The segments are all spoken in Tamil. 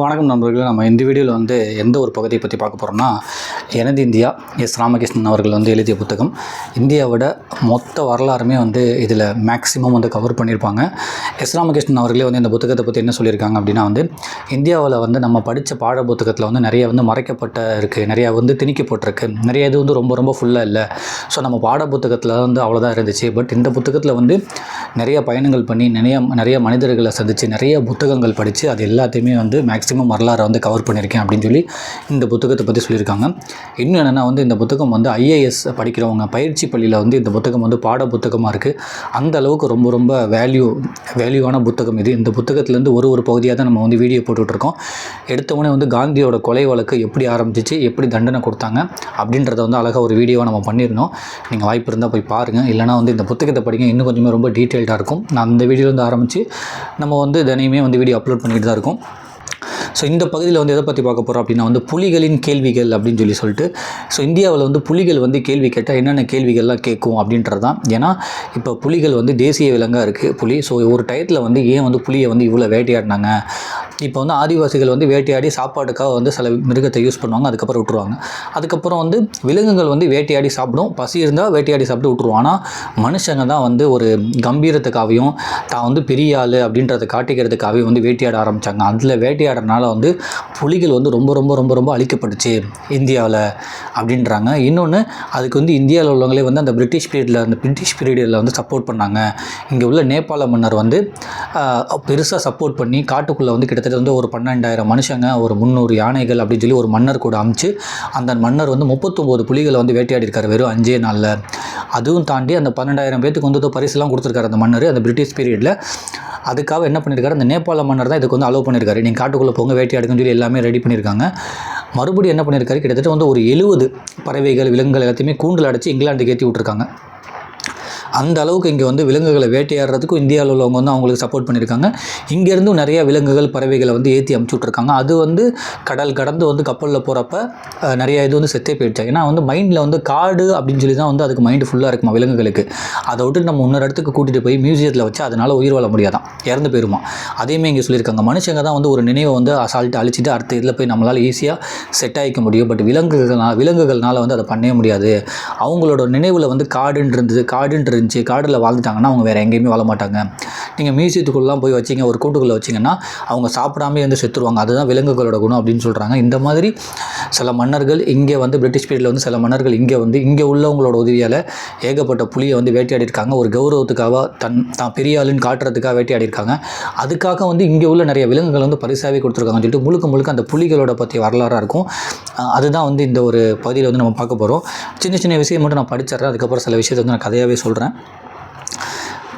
வணக்கம் நண்பர்களே. நம்ம இந்த வீடியோவில் வந்து எந்த ஒரு பகுதியை பற்றி பார்க்க போகிறோம்னா எனது இந்தியா எஸ். ராமகிருஷ்ணன் அவர்கள் வந்து எழுதிய புத்தகம். இந்தியாவோட மொத்த வரலாறுமே வந்து இதில் மேக்ஸிமம் வந்து கவர் பண்ணியிருப்பாங்க. எஸ். ராமகிருஷ்ணன் அவர்களே வந்து இந்த புத்தகத்தை பற்றி என்ன சொல்லியிருக்காங்க அப்படின்னா வந்து இந்தியாவில் வந்து நம்ம படித்த பாட புத்தகத்தில் வந்து நிறைய வந்து மறைக்கப்பட்ட இருக்குது நிறையா வந்து திணிக்கப்பட்டிருக்கு. நிறைய இது வந்து ரொம்ப ரொம்ப ஃபுல்லாக இல்லை. ஸோ நம்ம பாட புத்தகத்தில் வந்து அவ்வளோதான் இருந்துச்சு. பட் இந்த புத்தகத்தில் வந்து நிறைய பயணங்கள் பண்ணி நிறைய நிறைய மனிதர்களை சந்தித்து நிறைய புத்தகங்கள் படித்து அது எல்லாத்தையுமே வந்து மேக்ஸிமம் வரலாறை வந்து கவர் பண்ணியிருக்கேன் அப்படின்னு சொல்லி இந்த புத்தகத்தை பற்றி சொல்லியிருக்காங்க. இன்னும் என்னென்னா வந்து இந்த புத்தகம் வந்து ஐஏஎஸ் படிக்கிறவங்க பயிற்சி பள்ளியில் வந்து இந்த புத்தகம் வந்து பாட புத்தகமாக இருக்குது அந்த அளவுக்கு ரொம்ப ரொம்ப வேல்யூ வேல்யூவான புத்தகம் இது. இந்த புத்தகத்துலேருந்து ஒரு ஒரு பகுதியாக தான் நம்ம வந்து வீடியோ போட்டுட்ருக்கோம் எடுத்தவொடனே வந்து காந்தியோட கொலை வழக்கு எப்படி ஆரம்பிச்சிச்சு எப்படி தண்டனை கொடுத்தாங்க அப்படின்றத வந்து அழகாக ஒரு வீடியோவை நம்ம பண்ணியிருந்தோம் நீங்கள் வாய்ப்பு இருந்தால் போய் பாருங்கள் இல்லைனா வந்து இந்த புத்தகத்தை படிங்க. இன்னும் கொஞ்சமே ரொம்ப டீட்டெயில்டாக இருக்கும். நான் அந்த வீடியோலேருந்து ஆரம்பித்து நம்ம வந்து தினையுமே வந்து வீடியோ அப்லோட் பண்ணிட்டு தான் இருக்கோம். ஸோ இந்த பகுதியில் வந்து எதை பற்றி பார்க்க போகிறோம் அப்படின்னா வந்து புலிகளின் கேள்விகள் அப்படின்னு சொல்லி சொல்லிட்டு ஸோ இந்தியாவில் வந்து புலிகள் வந்து கேள்வி கேட்டால் என்னென்ன கேள்விகள்லாம் கேட்கும் அப்படின்றது தான் ஏன்னா இப்போ புலிகள் வந்து தேசிய விலங்காக இருக்குது புலி. ஸோ ஒரு டயத்தில் வந்து ஏன் வந்து புலியை வந்து இவ்வளோ வேட்டையாடினாங்க? இப்போ வந்து ஆதிவாசிகள் வந்து வேட்டையாடி சாப்பாட்டுக்காக வந்து சில மிருகத்தை யூஸ் பண்ணுவாங்க அதுக்கப்புறம் விட்டுருவாங்க. அதுக்கப்புறம் வந்து விலங்குகள் வந்து வேட்டையாடி சாப்பிடும் பசி இருந்தால் வேட்டையாடி சாப்பிட்டு விட்டுருவோம். ஆனால் மனுஷங்க தான் வந்து ஒரு கம்பீரத்துக்காகவும் தான் வந்து பெரிய ஆள் அப்படின்றத காட்டிக்கிறதுக்காகவே வந்து வேட்டையாட ஆரம்பித்தாங்க அதில் அதனால் வந்து புலிகள் வந்து ரொம்ப ரொம்ப ரொம்ப ரொம்ப அழிக்கப்பட்டுச்சு இந்தியாவில் அப்படின்றாங்க. இன்னொன்று அதுக்கு வந்து இந்தியாவில் உள்ளவங்களே வந்து அந்த பிரிட்டிஷ் பீரியடில் அந்த பிரிட்டிஷ் பீரியடில் வந்து சப்போர்ட் பண்ணாங்க. இங்கே உள்ள நேபாள மன்னர் வந்து பெருசாக சப்போர்ட் பண்ணி காட்டுக்குள்ளே வந்து கிட்டத்தட்ட வந்து ஒரு பன்னெண்டாயிரம் மனுஷங்க ஒரு முந்நூறு யானைகள் அப்படின்னு சொல்லி ஒரு மன்னர் கூட அமைச்சு அந்த மன்னர் வந்து முப்பத்தொம்போது புலிகளை வந்து வேட்டையாடி இருக்காரு வெறும் அஞ்சே நாளில். அதுவும் தாண்டி அந்த பன்னெண்டாயிரம் பேத்துக்கு வந்து பரிசுலாம் கொடுத்துருக்காரு அந்த மன்னர் அந்த பிரிட்டிஷ் பீரியடில். அதுக்காக என்ன பண்ணியிருக்காரு? அந்த நேபாள மன்னர் தான் இதுக்கு வந்து அலோவ் பண்ணியிருக்காரு. நீங்கள் காட்டுக்குள்ளே போங்க வேட்டையாடுங்கன்னு சொல்லி எல்லாமே ரெடி பண்ணியிருக்காங்க. மறுபடியும் என்ன பண்ணியிருக்காரு? கிட்டத்தட்ட வந்து ஒரு எழுபது பறவைகள் விலங்குகள் எல்லாத்தையுமே கூண்டில் அடைச்சி இங்கிலாந்துக்கு ஏற்றி விட்ருக்காங்க அந்த அளவுக்கு இங்கே வந்து விலங்குகளை வேட்டையாடுறதுக்கும் இந்தியாவில் உள்ளவங்க வந்து அவங்களுக்கு சப்போர்ட் பண்ணியிருக்காங்க. இங்கேருந்தும் நிறைய விலங்குகள் பறவைகளை வந்து ஏற்றி அமுச்சு விட்ருக்காங்க அது வந்து கடல் கடந்து வந்து கப்பலில் போகிறப்ப நிறைய இது வந்து செத்தே போயிடுச்சு. ஏன்னா வந்து மைண்டில் வந்து காடு அப்படின்னு சொல்லி தான் வந்து அதுக்கு மைண்டு ஃபுல்லாக இருக்குமா விலங்குகளுக்கு. அதை விட்டு நம்ம இன்னொரு இடத்துக்கு கூட்டிகிட்டு போய் மியூசியத்தில் வச்சு அதனால் உயிர் வாழ முடியாதான். இறந்து போயிருமா. அதையுமே இங்கே சொல்லியிருக்காங்க. மனுஷங்க தான் வந்து ஒரு நினைவை வந்து அசால்ட்டு அழிச்சிட்டு அடுத்த இதில் போய் நம்மளால் ஈஸியாக செட் ஆகிக்க முடியும். பட் விலங்குகள்னால் விலங்குகள்னால வந்து அதை பண்ணவே முடியாது. அவங்களோட நினைவில் வந்து காடுன்றது காடுன்றது இருந்துச்சு காடில் வாழ்ந்துட்டாங்கன்னா அவங்க வேறு எங்கேயுமே வாழ மாட்டாங்க. நீங்கள் மியூசியத்துக்குள்ளலாம் போய் வச்சிங்க ஒரு கூட்டுக்குள்ளே வச்சிங்கன்னா அவங்க சாப்பிடாமே வந்து செத்துருவாங்க. அதுதான் விலங்குகளோட குணம் அப்படின்னு சொல்கிறாங்க இந்த மாதிரி சில மன்னர்கள் இங்கே வந்து பிரிட்டிஷ் பீரியடில் வந்து சில மன்னர்கள் இங்கே வந்து இங்கே உள்ளவங்களோட உதவியால் ஏகப்பட்ட புலியை வந்து வேட்டையாடிருக்காங்க ஒரு கௌரவத்துக்காக தன் தான் பெரிய ஆளுன்னு காட்டுறதுக்காக வேட்டையாடிருக்காங்க அதுக்காக வந்து இங்கே உள்ள நிறைய விலங்குகள் வந்து பரிசாவே கொடுத்துருக்காங்கன்னு சொல்லிட்டு முழுக்க முழுக்க அந்த புலிகளோட பற்றிய வரலாறாக இருக்கும். அதுதான் வந்து இந்த ஒரு பகுதியில் வந்து நம்ம பார்க்க போகிறோம் சின்ன சின்ன விஷயம் மட்டும் நான் படிச்சிடுறேன். அதுக்கப்புறம் சில விஷயத்தை வந்து நான் கதையாகவே சொல்கிறேன்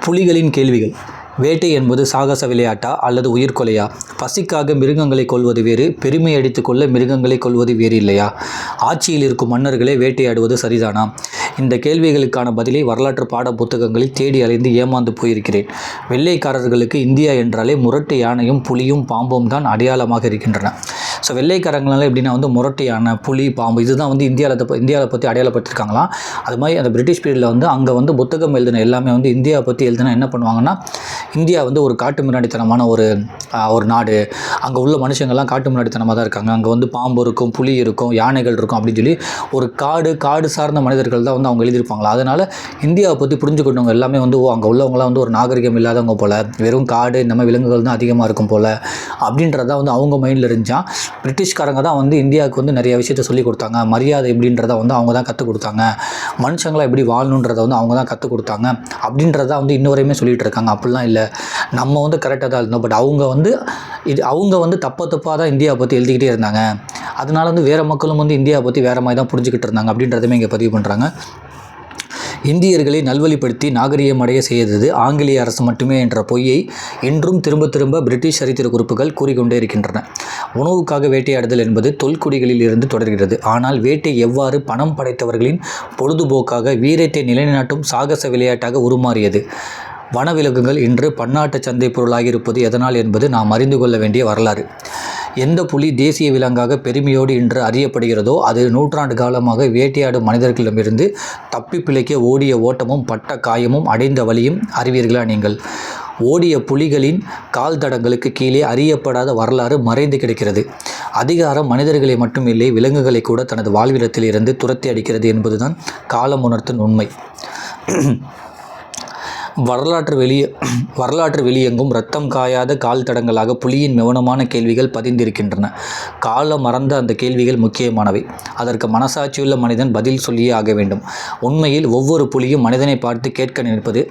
புலிகளின் கேள்விகள். வேட்டை என்பது சாகச விளையாட்டா அல்லது உயிர்கொலையா பசிக்காக மிருகங்களை கொல்வது வேறு பெருமை அடித்துக் கொள்ள மிருகங்களை கொல்வது வேறு இல்லையா? ஆட்சியில் இருக்கும் மன்னர்களே வேட்டையாடுவது சரிதானா? இந்த கேள்விகளுக்கான பதிலை வரலாற்று பாட புத்தகங்களில் தேடி அலைந்து ஏமாந்து போயிருக்கிறேன். வெள்ளைக்காரர்களுக்கு இந்தியா என்றாலே முரட்டு யானையும் புலியும் பாம்பும் தான் அடையாளமாக இருக்கின்றன. ஸோ வெள்ளைக்காரங்களால எப்படின்னா வந்து முரட்டு யானை புலி பாம்பு இதுதான் வந்து இந்தியாவில் இந்தியாவை பற்றி அடையாளப்படுத்திருக்காங்களாம் அது மாதிரி அந்த பிரிட்டிஷ் பீரியடில் வந்து அங்கே வந்து புத்தகம் எழுதின எல்லாமே வந்து இந்தியாவை பற்றி எழுதினா என்ன பண்ணுவாங்கன்னா இந்தியா வந்து ஒரு காட்டு மிராண்டித்தனமான ஒரு ஒரு நாடு. அங்கே உள்ள மனுஷங்கள்லாம் காட்டு மிராண்டித்தனமாக தான் இருக்காங்க. அங்கே வந்து பாம்பு இருக்கும் புலி இருக்கும் யானைகள் இருக்கும் அப்படின்னு சொல்லி ஒரு காடு காடு சார்ந்த மனிதர்கள் தான் வந்து அவங்க எழுதியிருப்பாங்களா? அதனால் இந்தியாவை பற்றி புரிஞ்சுக்கிட்டவங்க எல்லாமே வந்து ஓ அங்கே உள்ளவங்களாம் வந்து ஒரு நாகரிகம் இல்லாதவங்க போல் வெறும் காடு இந்த மாதிரி விலங்குகள் தான் அதிகமாக இருக்கும் போல் அப்படின்றத வந்து அவங்க மைண்டில் இருந்துச்சான் பிரிட்டிஷ்காரங்க தான் வந்து இந்தியாவுக்கு வந்து நிறைய விஷயத்த சொல்லி கொடுத்தாங்க. மரியாதை எப்படின்றத வந்து அவங்க தான் கற்றுக் கொடுத்தாங்க. மனுஷங்களாக எப்படி வாழணுன்றத வந்து அவங்க தான் கற்றுக் கொடுத்தாங்க. அப்படின்றத வந்து இன்ன வரையுமே சொல்லிகிட்டு இருக்காங்க. அப்படிலாம் இல்லை. நம்ம வந்து கரெக்டாக தான் இருந்தோம் பட் அவங்க வந்து இது அவங்க வந்து தப்பாக தப்பாக தான் இந்தியாவை பற்றி எழுதிக்கிட்டே இருந்தாங்க. அதனால வந்து வேறு மக்களும் வந்து இந்தியாவை பற்றி வேறு மாதிரி தான் புரிஞ்சுக்கிட்டு இருந்தாங்க அப்படின்றதுமே இங்கே பதிவு பண்ணுறாங்க இந்தியர்களை நல்வழிப்படுத்தி நாகரிகம் அடைய செய்தது ஆங்கிலேய அரசு மட்டுமே என்ற பொய்யை இன்றும் திரும்ப திரும்ப பிரிட்டிஷ் சரித்திர குறிப்புகள் கூறிக்கொண்டே இருக்கின்றன. உணவுக்காக வேட்டையாடுதல் என்பது தொல்குடிகளில் இருந்து தொடர்கிறது. ஆனால் வேட்டை எவ்வாறு பணம் படைத்தவர்களின் பொழுதுபோக்காக வீரத்தை நிலைநாட்டும் சாகச விளையாட்டாக உருமாறியது? வனவிலங்குகள் இன்று பன்னாட்டு சந்தை பொருளாகி இருப்பது எதனால் என்பது நாம் அறிந்து கொள்ள வேண்டிய வரலாறு. எந்த புலி தேசிய விலங்காக பெருமையோடு இன்று அறியப்படுகிறதோ அது நூற்றாண்டு காலமாக வேட்டையாடும் மனிதர்களிடமிருந்து தப்பி பிழைக்க ஓடிய ஓட்டமும் பட்ட காயமும் அடைந்த வழியும் அறிவீர்களா நீங்கள்? ஓடிய புலிகளின் கால் தடங்களுக்கு கீழே அறியப்படாத வரலாறு மறைந்து கிடக்கிறது. அதிகாரம் மனிதர்களை மட்டுமில்லை விலங்குகளை கூட தனது வாழ்விடத்தில் இருந்து துரத்தி அடிக்கிறது என்பதுதான் காலம் உணர்த்தும் உண்மை. வரலாற்று வெளியே வரலாற்று வெளியெங்கும் ரத்தம் காயாத கால் தடங்களாக புலியின் மௌனமான கேள்விகள் பதிந்திருக்கின்றன. காலம் மறந்த அந்த கேள்விகள் முக்கியமானவை. அதற்கு மனசாட்சியுள்ள மனிதன் பதில் சொல்லியே ஆக வேண்டும். உண்மையில் ஒவ்வொரு புலியும் மனிதனை பார்த்து கேட்க நினைப்பது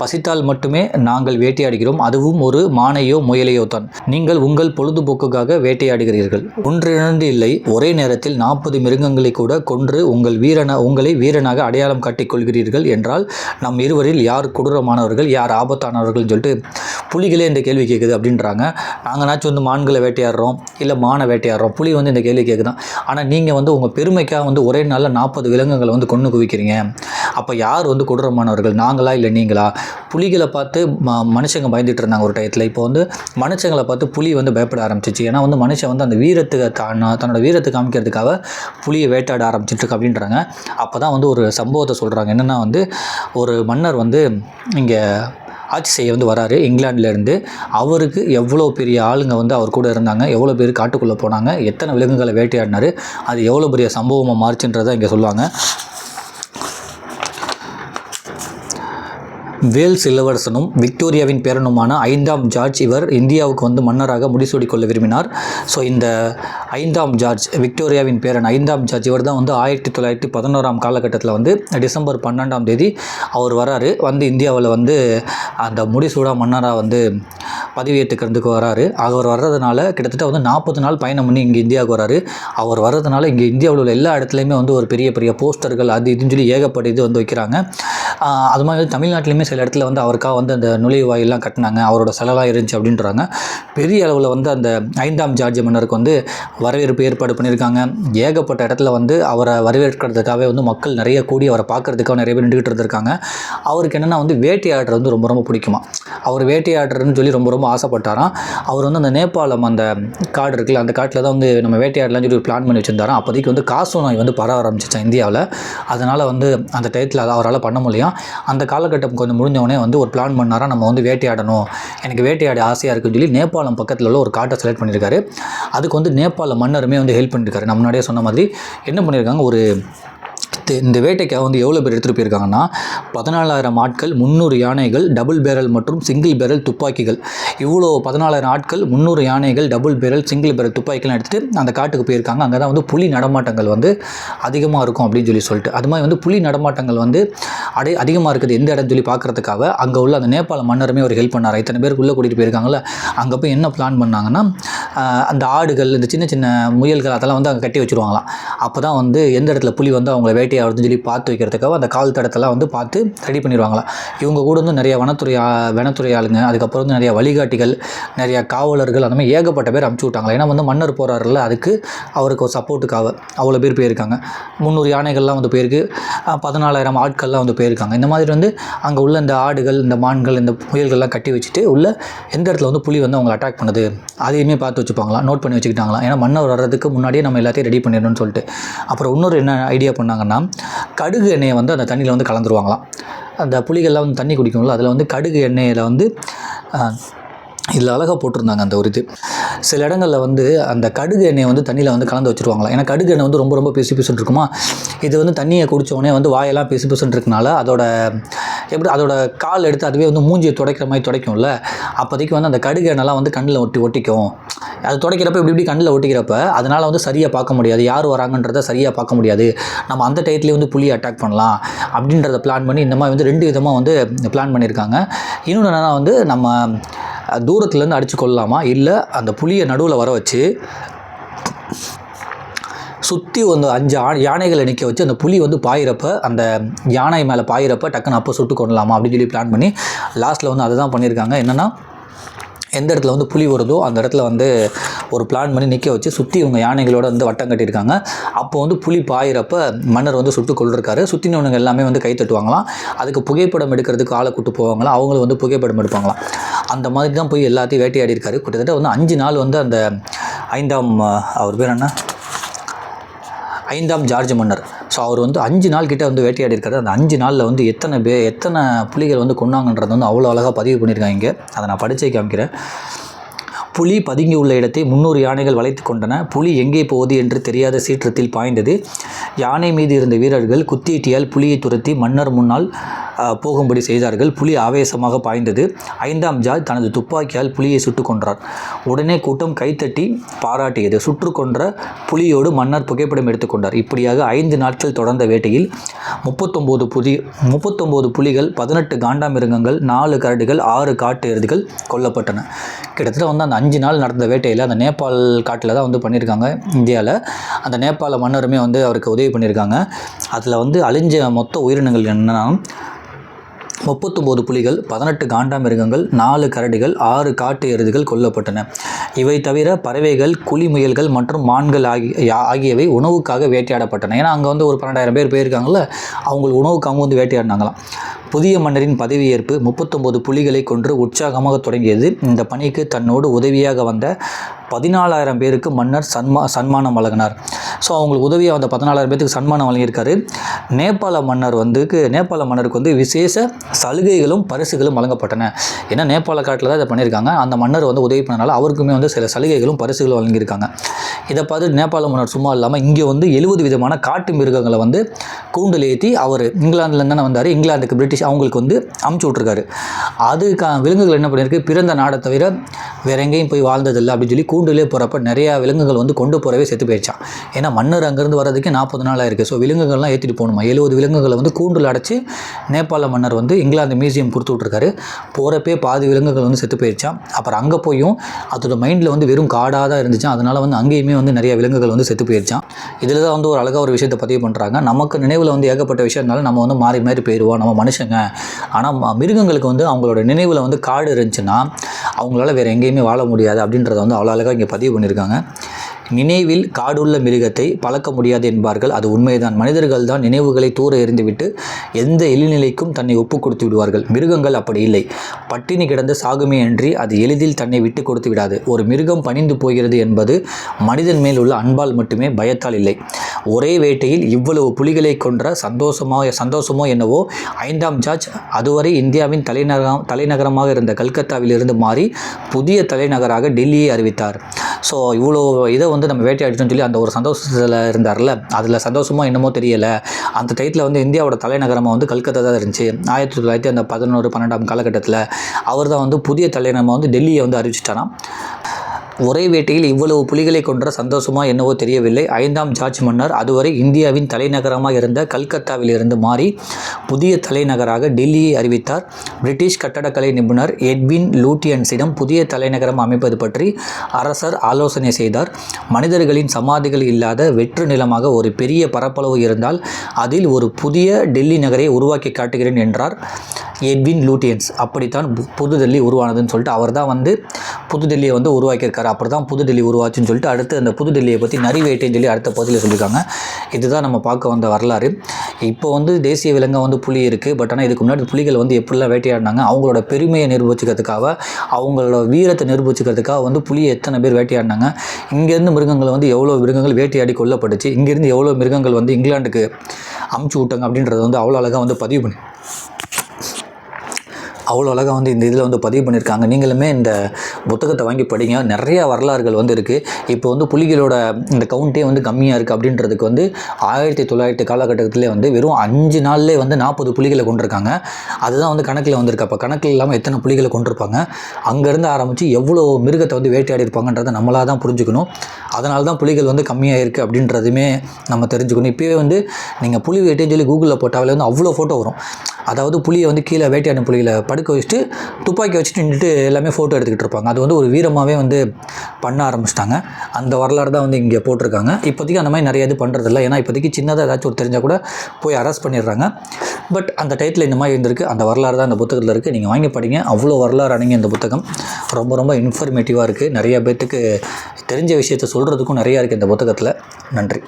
பசித்தால் மட்டுமே நாங்கள் வேட்டையாடுகிறோம். அதுவும் ஒரு மானையோ முயலையோ தான். நீங்கள் உங்கள் பொழுதுபோக்குக்காக வேட்டையாடுகிறீர்கள். ஒன்றிரண்டு இல்லை. ஒரே நேரத்தில் நாற்பது மிருகங்களை கூட கொன்று உங்கள் வீரன உங்களை வீரனாக அடையாளம் காட்டிக் கொள்கிறீர்கள் என்றால் நம் இருவரில் யார் மாணவர்கள் யார் ஆபத்தானவர்கள்னு சொல்லிட்டு புலிகளே இந்த கேள்வி கேட்குது அப்படின்றாங்க. நாங்களாச்சும் வந்து மான்களை வேட்டையாடுறோம் இல்லை மானை வேட்டையாடுறோம் புலி வந்து இந்த கேள்வி கேட்குதான் ஆனால் நீங்கள் வந்து உங்கள் பெருமைக்காக வந்து ஒரே நாளில் நாற்பது விலங்குகளை வந்து கொண்டு குவிக்கிறீங்க. அப்போ யார் வந்து கொடூரமானவர்கள் நாங்களா இல்லை நீங்களா? புலிகளை பார்த்து ம மனுஷங்க பயந்துட்டு இருந்தாங்க ஒரு டயத்தில். இப்போ வந்து மனுஷங்களை பார்த்து புலி வந்து பயப்பட ஆரம்பிச்சிச்சு. ஏன்னா வந்து மனுஷன் வந்து அந்த வீரத்துக்கு தான் தன்னோட வீரத்தை காமிக்கிறதுக்காக புலியை வேட்டாட ஆரம்பிச்சிட்ருக்கு அப்படின்றாங்க. அப்போ தான் வந்து ஒரு சம்பவத்தை சொல்கிறாங்க என்னென்னா வந்து ஒரு மன்னர் வந்து இங்கே ஆட்சி செய்ய வந்து வராரு. இங்கிலாந்துலேருந்து அவருக்கு எவ்வளோ பெரிய ஆளுங்க வந்து அவர் கூட இருந்தாங்க எவ்வளோ பேர் காட்டுக்குள்ளே போனாங்க எத்தனை விலங்குகளை வேட்டையாடினார் அது எவ்வளோ பெரிய சம்பவமாக மாறுச்சுன்றதை இங்கே சொல்லுவாங்க. வேல்ஸ் இளவரசனும் விக்டோரியாவின் பேரனுமான ஐந்தாம் ஜார்ஜ் இவர் இந்தியாவுக்கு வந்து மன்னராக முடிசூடிக்கொள்ள விரும்பினார். ஸோ இந்த ஐந்தாம் ஜார்ஜ் விக்டோரியாவின் பேரன் ஐந்தாம் ஜார்ஜ் இவர் தான் வந்து ஆயிரத்தி தொள்ளாயிரத்தி பதினோராம் காலகட்டத்தில் வந்து டிசம்பர் பன்னெண்டாம் தேதி அவர் வராரு. வந்து இந்தியாவில் வந்து அந்த முடிசூடா மன்னராக வந்து பதவியேற்றுக்கிறதுக்கு வராரு. அவர் வர்றதுனால கிட்டத்தட்ட வந்து நாற்பது நாள் பயணம் பண்ணி இங்கே இந்தியாவுக்கு வராரு. அவர் வர்றதுனால இங்கே இந்தியாவில் உள்ள எல்லா இடத்துலையுமே வந்து ஒரு பெரிய பெரிய போஸ்டர்கள் அது இதுன்னு சொல்லி ஏகப்பட்ட இது வந்து வைக்கிறாங்க. அது மாதிரி வந்து தமிழ்நாட்டிலையுமே சில இடத்துல வந்து அவருக்காக வந்து அந்த நுழைவாயிலாம் கட்டினாங்க. அவரோட செலவாக இருந்துச்சு அப்படின்றாங்க. பெரிய அளவில் வந்து அந்த ஐந்தாம் ஜார்ஜ் மன்னருக்கு வந்து வரவேற்பு ஏற்பாடு பண்ணியிருக்காங்க. ஏகப்பட்ட இடத்துல வந்து அவரை வரவேற்கிறதுக்காகவே வந்து மக்கள் நிறைய கூடி அவரை பார்க்கறதுக்காக நிறைய பேர் நின்றுக்கிட்டு இருந்திருக்காங்க. அவருக்கு என்னென்னா வந்து வேட்டையாடுறது வந்து ரொம்ப ரொம்ப பிடிக்குமா? அவர் வேட்டையாடுறதுன்னு சொல்லி ரொம்ப ரொம்ப ஆசைப்பட்டாராம். அவர் வந்து அந்த நேபாளம் அந்த காடு இருக்குல்ல அந்த காட்டில் தான் வந்து நம்ம வேட்டையாடலாம் சொல்லி ஒரு பிளான் பண்ணி வச்சுருந்தாராம். அப்போதைக்கு வந்து காசு நோய் வந்து பரவ ஆரம்பிச்சிச்சான் இந்தியாவில். அதனால் வந்து அந்த டயத்தில் அதை அவரால் பண்ண முடியும் அந்த காலகட்டம் கொஞ்சம் முடிஞ்சவொடனே வந்து ஒரு பிளான் பண்ணாரா நம்ம வந்து வேட்டையாடணும். எனக்கு வேட்டையாட ஆசையாக இருக்குன்னு சொல்லி நேபாளம் பக்கத்தில் உள்ள ஒரு காட்டை செலக்ட் பண்ணியிருக்காரு அதுக்கு வந்து நேபாள மன்னருமே வந்து ஹெல்ப் பண்ணியிருக்காரு நம்ம முன்னாடியே சொன்ன மாதிரி என்ன பண்ணியிருக்காங்க ஒரு இது- இந்த வேட்டைக்காக வந்து எவ்வளோ பேர் எடுத்துகிட்டு போயிருக்காங்கன்னா பதினாலாயிரம் ஆட்கள் முந்நூறு யானைகள் டபுள் பேரல் மற்றும் சிங்கிள் பேரல் துப்பாக்கிகள். இவ்வளோ பதினாலாயிரம் ஆட்கள் முந்நூறு யானைகள் டபுள் பேரல் சிங்கிள் பேரல் துப்பாக்கிலாம் எடுத்துகிட்டு அந்த காட்டுக்கு போயிருக்காங்க. அங்கே தான் வந்து புலி நடமாட்டங்கள் வந்து அதிகமாக இருக்கும் அப்படின்னு சொல்லி சொல்லிட்டு. அது மாதிரி வந்து புலி நடமாட்டங்கள் வந்து அடை அதிகமாக இருக்குது எந்த இடம் சொல்லி பார்க்குறதுக்காக. அங்கே உள்ள அந்த நேபாள மன்னருமே ஒரு ஹெல்ப் பண்ணார். இத்தனை பேருக்கு உள்ளே கூட்டிகிட்டு போயிருக்காங்களே அங்கே போய் என்ன பிளான் பண்ணாங்கன்னா அந்த ஆடுகள் இந்த சின்ன சின்ன முயல்கள் அதெல்லாம் வந்து அங்கே கட்டி வச்சுருவாங்களாம். அப்போ தான் வந்து எந்த இடத்துல புலி வந்து அவங்கள அப்படின்னு சொல்லி பார்த்து வைக்கிறதுக்காக அந்த கால் தடத்தெல்லாம் வந்து பார்த்து ரெடி பண்ணிடுவாங்களாம். இவங்க கூட வந்து நிறைய வனத்துறை வனத்துறை ஆளுங்க அதுக்கப்புறம் வந்து நிறைய வழிகாட்டிகள் நிறைய காவலர்கள் அந்த மாதிரி ஏகப்பட்ட பேர் அமுச்சு விட்டாங்களா ஏன்னா வந்து மன்னர் போகிறாருல்ல அதுக்கு அவருக்கு ஒரு சப்போர்ட்டுக்காக அவ்வளோ பேர் போயிருக்காங்க. முந்நூறு யானைகள்லாம் வந்து போயிருக்கு. பதினாலாயிரம் ஆட்கள்லாம் வந்து போயிருக்காங்க. இந்த மாதிரி வந்து அங்கே உள்ள இந்த ஆடுகள் இந்த மான்கள் இந்த புயல்கள்லாம் கட்டி வச்சுட்டு உள்ள எந்த இடத்துல வந்து புலி வந்து அவங்களை அட்டாக் பண்ணுது அதையுமே பார்த்து வச்சுப்பாங்களாம். நோட் பண்ணி வச்சுக்கிட்டாங்களாம். ஏன்னா மன்னர் வர்றதுக்கு முன்னாடியே நம்ம எல்லாத்தையும் ரெடி பண்ணிடணும்னு சொல்லிட்டு. அப்புறம் இன்னொரு என்ன ஐடியா பண்ணாங்கன்னா கடுகு எண்ணெயை வந்து அந்த தண்ணியில் வந்து கலந்துருவாங்களாம். அந்த புலிகள்லாம் வந்து தண்ணி குடிக்கும்ல அதில் வந்து கடுகு எண்ணெயில் வந்து இதில் அழகாக போட்டிருந்தாங்க அந்த ஒரு இது. சில இடங்களில் வந்து அந்த கடுகு எண்ணெயை வந்து தண்ணியில் வந்து கலந்து வச்சுருவாங்களா ஏன்னா கடுகு எண்ணெய் வந்து ரொம்ப ரொம்ப பிசு பிசுன்னு இருக்குமா? இது வந்து தண்ணியை குடித்தோடனே வந்து வாயெல்லாம் பிசு பிசுன்னு இருக்கனால அதோட எப்படி அதோட கால் எடுத்து அதுவே வந்து மூஞ்சியை துடைக்கிற மாதிரி துடைக்கும்ல? அப்போதைக்கு வந்து அந்த கடுகு எண்ணெய்லாம் வந்து கண்ணில் ஒட்டி ஒட்டிக்கும். அது துடைக்கிறப்ப இப்படி இப்படி கண்ணில் ஒட்டிக்கிறப்ப அதனால் வந்து சரியாக பார்க்க முடியாது. யார் வராங்கன்றதை சரியாக பார்க்க முடியாது. நம்ம அந்த டயத்துலேயே வந்து புளியை அட்டாக் பண்ணலாம். அப்படின்றத பிளான் பண்ணி இந்த மாதிரி வந்து ரெண்டு விதமாக வந்து பிளான் பண்ணியிருக்காங்க. இன்னொன்று என்னென்னா வந்து நம்ம தூரத்துலேருந்து அடித்து கொள்ளலாமா? இல்லை அந்த புளியை நடுவில் வர வச்சு சுற்றி வந்து அஞ்சு ஆ யானைகளை நிற்க வச்சு அந்த புலி வந்து பாயிறப்ப அந்த யானை மேலே பாயிறப்ப டக்குன்னு அப்போ சுட்டு கொள்ளலாமா அப்படின்னு சொல்லி பிளான் பண்ணி லாஸ்ட்டில் வந்து அதை தான் பண்ணியிருக்காங்க என்னென்னா எந்த இடத்துல வந்து புலி வருதோ அந்த இடத்துல வந்து ஒரு பிளான் பண்ணி நிற்க வச்சு சுற்றி இவங்க யானைகளோட வந்து வட்டம் கட்டியிருக்காங்க. அப்போ வந்து புலி பாயிறப்ப மன்னர் வந்து சுட்டு கொள்ளிருக்காரு சுற்றினவனுங்க எல்லாமே வந்து கை தட்டுவாங்களாம். அதுக்கு புகைப்படம் எடுக்கிறதுக்கு ஆளை கூட்டு போவாங்களாம். அவங்களும் வந்து புகைப்படம் எடுப்பாங்களாம். அந்த மாதிரி தான் போய் எல்லாத்தையும் வேட்டையாடி இருக்காரு கிட்டத்தட்ட வந்து அஞ்சு நாள் வந்து அந்த ஐந்தாம் அவர் பேர் என்ன? ஐந்தாம் ஜார்ஜ் மன்னர். ஸோ அவர் வந்து அஞ்சு நாள் கிட்டே வந்து வேட்டையாடி இருக்காரு. அந்த அஞ்சு நாளில் வந்து எத்தனை பே எத்தனை புலிகள் வந்து கொண்டாங்கன்றது வந்து அவ்வளோ அழகாக பதிவு பண்ணியிருக்காங்க இங்கே. அதை நான் படித்தே காமிக்கிறேன். புலி பதுங்கியுள்ள இடத்தை முன்னூறு யானைகள் வளைத்து கொண்டன. புலி எங்கே போவது என்று தெரியாத சீற்றத்தில் பாய்ந்தது. யானை மீது இருந்த வீரர்கள் குத்தீட்டியால் புலியை துரத்தி மன்னர் முன்னால் போகும்படி செய்தார்கள். புலி ஆவேசமாக பாய்ந்தது. ஐந்தாம் ஜாய் தனது துப்பாக்கியால் புலியை சுட்டுக் கொன்றார். உடனே கூட்டம் கைத்தட்டி பாராட்டியது. சுற்று கொன்ற புலியோடு மன்னர் புகைப்படம் எடுத்துக்கொண்டார் இப்படியாக ஐந்து நாட்கள் தொடர்ந்த வேட்டையில் முப்பத்தொம்போது புலி முப்பத்தொம்போது புலிகள் பதினெட்டு காண்டாமிருகங்கள் நாலு கரடுகள் ஆறு காட்டு எருதுகள் கொல்லப்பட்டன. கிட்டத்தட்ட வந்து அந்த அஞ்சு நாள் நடந்த வேட்டையில் அந்த நேபாள் காட்டில் தான் வந்து பண்ணியிருக்காங்க இந்தியாவில் அந்த நேபாள மன்னருமே வந்து அவருக்கு உதவி பண்ணியிருக்காங்க அதில் வந்து அழிஞ்ச மொத்த உயிரினங்கள் என்னென்னா முப்பத்தொம்போது புலிகள் பதினெட்டு காண்டாமிருகங்கள் நாலு கரடிகள் ஆறு காட்டு எருதுகள் கொல்லப்பட்டன. இவை தவிர பறவைகள் குழி முயல்கள் மற்றும் மான்கள் ஆகிய ஆகியவை உணவுக்காக வேட்டையாடப்பட்டன. ஏன்னா அங்கே வந்து ஒரு பன்னெண்டாயிரம் பேர் போயிருக்காங்கல்ல அவங்களுக்கு உணவுக்கு அவங்க வந்து வேட்டையாடினாங்களாம். புதிய மன்னரின் பதவியேற்பு முப்பத்தொம்போது புலிகளை கொன்று உற்சாகமாக தொடங்கியது. இந்த பணிக்கு தன்னோடு உதவியாக வந்த பதினாலாயிரம் பேருக்கு மன்னர் சன்மா சன்மானம் வழங்கினார். ஸோ அவங்களுக்கு உதவியாக வந்த பதினாலாயிரம் பேருக்கு சன்மானம் வழங்கியிருக்காரு. நேபாள மன்னர் வந்து நேபாள மன்னருக்கு வந்து விசேஷ சலுகைகளும் பரிசுகளும் வழங்கப்பட்டன. ஏன்னா நேபாள காட்டில் தான் இதை பண்ணியிருக்காங்க. அந்த மன்னர் வந்து உதவி பண்ணனால அவருக்குமே வந்து சில சலுகைகளும் பரிசுகளும் வழங்கியிருக்காங்க. இதை பார்த்து நேபாள மன்னர் சும்மா இல்லாமல் இங்கே வந்து எழுபது விதமான காட்டு மிருகங்களை வந்து கூண்டில் ஏற்றி அவர் இங்கிலாந்துலேருந்து தானே வந்தார். இங்கிலாந்துக்கு பிரிட்டிஷ் அவங்களுக்கு வந்து அமுச்சு விட்ருக்காரு அதுக்கா விலங்குகள் என்ன பண்ணியிருக்கு? பிறந்த நாடை தவிர வேற எங்கேயும் போய் வாழ்ந்ததில்லை அப்படின்னு சொல்லி கூண்டுலே போகிறப்ப நிறையா விலங்குகள் வந்து கொண்டு போகிறவே செத்து போயிடுச்சான் ஏன்னா மன்னர் அங்கேருந்து வர்றதுக்கு நாற்பது நாள் ஆயிருக்கு. ஸோ விலங்குகள்லாம் ஏற்றிட்டு போகணுமா? எழுபது விலங்குகளை வந்து கூண்டில் அடைச்சி நேபாள மன்னர் வந்து இங்கிலாந்து மியூசியம் கொடுத்து விட்ருக்காரு போகிறப்பே பாதி விலங்குகள் வந்து செத்து போயிடுச்சான் அப்புறம் அங்கே போயும் அதோட மைண்டில் வந்து வெறும் காடாக தான் இருந்துச்சான் அதனால் வந்து அங்கேயுமே வந்து நிறைய விலங்குகள் வந்து செத்து போயிடுச்சான் இதில் தான் வந்து ஒரு அழகாக ஒரு விஷயத்தை பதிவு பண்ணுறாங்க நமக்கு நினைவில் வந்து ஏகப்பட்ட விஷயம் இருந்தாலும் நம்ம வந்து மாறி மாறி போயிடுவோம் நம்ம மனுஷங்க ஆனால் மிருகங்களுக்கு வந்து அவங்களோட நினைவில் வந்து காடு இருந்துச்சுன்னா அவங்களால வேறு எங்கேயுமே வாழ முடியாது அப்படின்றத வந்து அவ்வளோ அழகாக இங்கே பதிவு பண்ணியிருக்காங்க நினைவில் காடுள்ள மிருகத்தை பழக்க முடியாது என்பார்கள். அது உண்மைதான். மனிதர்கள் தான் நினைவுகளை தூர எறிந்துவிட்டு எந்த இழிநிலைக்கும் தன்னை ஒப்பு கொடுத்து விடுவார்கள். மிருகங்கள் அப்படி இல்லை. பட்டினி கிடந்த சாகுமே அன்றி அது எளிதில் தன்னை விட்டு கொடுத்து விடாது. ஒரு மிருகம் பணிந்து போகிறது என்பது மனிதன் மேல் உள்ள அன்பால் மட்டுமே பயத்தால் இல்லை. ஒரே வேட்டையில் இவ்வளவு புலிகளை கொன்ற சந்தோஷமா சந்தோஷமோ என்னவோ ஐந்தாம் ஜார்ஜ் அதுவரை இந்தியாவின் தலைநகரம் தலைநகரமாக இருந்த கல்கத்தாவிலிருந்து மாறி புதிய தலைநகராக டெல்லியை அறிவித்தார். ஸோ இவ்வளோ இதை வந்து நம்ம வேட்டையாடிட்டோம்னு சொல்லி அந்த ஒரு சந்தோஷத்தில் இருந்தார்ல? அதில் சந்தோஷமோ என்னமோ தெரியலை. அந்த டயத்தில் வந்து இந்தியாவோட தலைநகரமாக வந்து கல்கத்தா தான் இருந்துச்சு. ஆயிரத்தி தொள்ளாயிரத்தி அந்த பதினோரு பன்னெண்டாம் காலகட்டத்தில் அவர் தான் வந்து புதிய தலைநகரமாக வந்து டெல்லியை வந்து அறிவிச்சிட்டாராம். ஒரே வேட்டையில் இவ்வளவு புலிகளை கொன்ற சந்தோஷமா என்னவோ தெரியவில்லை. ஐந்தாம் ஜார்ஜ் மன்னர் அதுவரை இந்தியாவின் தலைநகரமாக இருந்த கல்கத்தாவிலிருந்து மாறி புதிய தலைநகராக டெல்லியை அறிவித்தார். பிரிட்டிஷ் கட்டடக்கலை நிபுணர் எட்வின் லூட்டியன்ஸிடம் புதிய தலைநகரம் அமைப்பது பற்றி அரசர் ஆலோசனை செய்தார். மனிதர்களின் சமாதிகள் இல்லாத வெற்று நிலமாக ஒரு பெரிய பரப்பளவு இருந்தால் அதில் ஒரு புதிய டெல்லி நகரை உருவாக்கி காட்டுகிறேன் என்றார் எட்வின் லூட்டியன்ஸ். அப்படித்தான் பு- புதுடெல்லி உருவானதுன்னு சொல்லிட்டு அவர் தான் வந்து புதுடெல்லியை வந்து உருவாக்கியிருக்காரு. அப்படி தான் புதுடெல்லி உருவாச்சுன்னு சொல்லிட்டு அடுத்து அந்த புதுடெல்லியை பற்றி நரிவேட்டைன்னு சொல்லி அடுத்த பகுதியில் சொல்லியிருக்காங்க. இதுதான் நம்ம பார்க்க வந்த வரலாறு. இப்போ வந்து தேசிய விலங்காக வந்து புலி இருக்குது பட் ஆனால் இதுக்கு முன்னாடி புலிகள் வந்து எப்படிலாம் வேட்டையாடினாங்க? அவங்களோட பெருமையை நிரூபிச்சுக்கிறதுக்காக அவங்களோட வீரத்தை நிரூபிச்சுக்கிறதுக்காக வந்து புலியை எத்தனை பேர் வேட்டையாடினாங்க? இங்கேருந்து மிருகங்கள் வந்து எவ்வளோ மிருகங்கள் வேட்டையாடி கொல்லப்பட்டுச்சு? இங்கேருந்து எவ்வளோ மிருகங்கள் வந்து இங்கிலாந்துக்கு அமுச்சு விட்டாங்க அப்படின்றத வந்து அவ்வளோ அழகாக வந்து பதிவு பண்ணி அவ்வளோ அழகாக வந்து இந்த இதில் வந்து பதிவு பண்ணியிருக்காங்க. நீங்களுமே இந்த புத்தகத்தை வாங்கி படிங்க. நிறைய வரலாறுகள் வந்து இருக்குது இப்போ வந்து புலிகளோட இந்த கவுண்டே வந்து கம்மியாக இருக்குது அப்படின்றதுக்கு வந்து ஆயிரத்தி தொள்ளாயிரத்து காலகட்டத்திலே வந்து வெறும் அஞ்சு நாள்லேயே வந்து நாற்பது புலிகளை கொண்டிருக்காங்க அதுதான் வந்து கணக்கில் வந்திருக்கு. அப்போ கணக்கில் இல்லாமல் எத்தனை புலிகளை கொண்டிருப்பாங்க அங்கேருந்து ஆரம்பித்து எவ்வளோ மிருகத்தை வந்து வேட்டையாடி இருப்பாங்கன்றதை நம்மளாக தான் புரிஞ்சுக்கணும். அதனால தான் புலிகள் வந்து கம்மியாக இருக்குது அப்படின்றதுமே நம்ம தெரிஞ்சுக்கணும். இப்போயே வந்து நீங்கள் புலி வேட்டைன்னு சொல்லி கூகுளில் போட்டாலே வந்து அவ்வளோ ஃபோட்டோ வரும். அதாவது புலியை வந்து கீழே வேட்டையாடும் புலிகளை படுக்க வச்சுட்டு துப்பாக்கி வச்சுட்டு நின்றுட்டு எல்லாமே ஃபோட்டோ எடுத்துக்கிட்டு இருப்பாங்க. அது வந்து ஒரு வீரமாகவே வந்து பண்ண ஆரம்பிச்சிட்டாங்க. அந்த வரலாறு தான் வந்து இங்கே போட்டிருக்காங்க. இப்போதைக்கு அந்த மாதிரி நிறைய இது பண்ணுறதில்ல ஏன்னா இப்போதைக்கு சின்னதாக ஏதாச்சும் ஒரு தெரிஞ்சால் கூட போய் அரெஸ்ட் பண்ணிடுறாங்க. பட் அந்த டைட்டில் இந்த மாதிரி இருந்திருக்கு. அந்த வரலாறு தான் அந்த புத்தகத்தில் இருக்குது நீங்கள் வாங்கி படிங்க. அவ்வளோ வரலாறு அடங்கிய இந்த புத்தகம் ரொம்ப ரொம்ப இன்ஃபர்மேட்டிவாக இருக்குது நிறைய பேர்த்துக்கு தெரிஞ்ச விஷயத்த சொல்கிறதுக்கும் நிறையா இருக்குது இந்த புத்தகத்தில். நன்றி.